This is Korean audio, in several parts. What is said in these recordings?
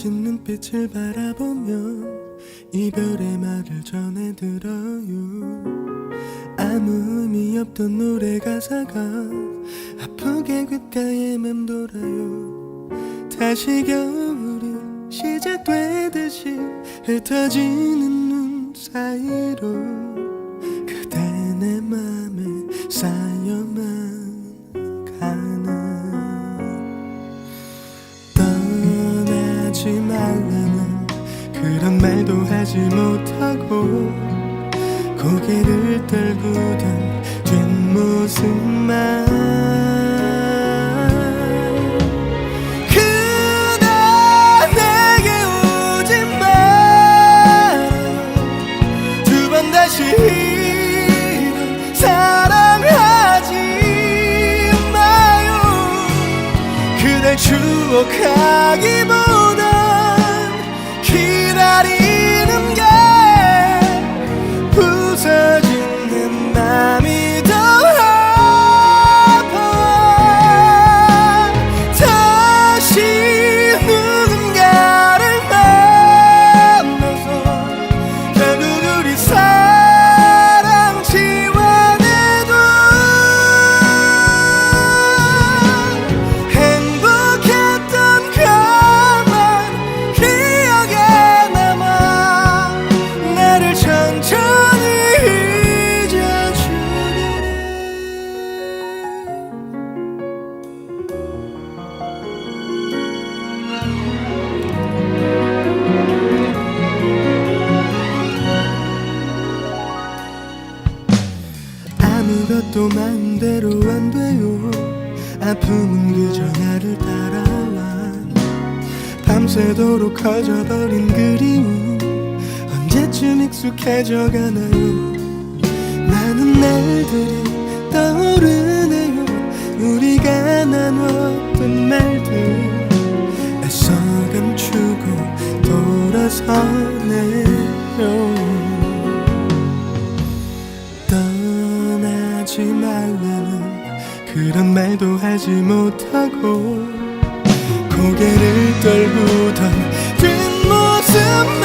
젖은 눈빛을 바라보며 이별의 말을 전해들어요. 아무 의미 없던 노래 가사가 아프게 귓가에 맴돌아요. 다시 겨울이 시작되듯이 흩어지는 눈 사이로 말도 하지 못하고 고개를 떨구던 뒷모습만. 그댈 추억하기 보 아무것도 마음대로 안 돼요. 아픔은 그저 나를 따라와. 밤새도록 커져버린 그리움 언제쯤 익숙해져 가나요? 많은 날들이 떠오르네요. 우리가 나눴던 말들. 애써 감추고 돌아서네요 말도 하지 못하고 고개를 떨구던 뒷모습만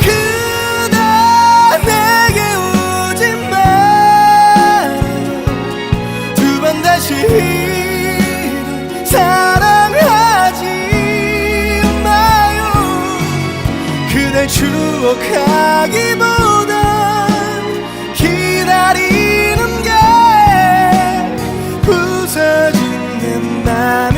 그대 내게 오지 말아요 두번 다시 이런 사랑하지 마요. 그댈 추억하기보단 기다리는 게 부서지는 맘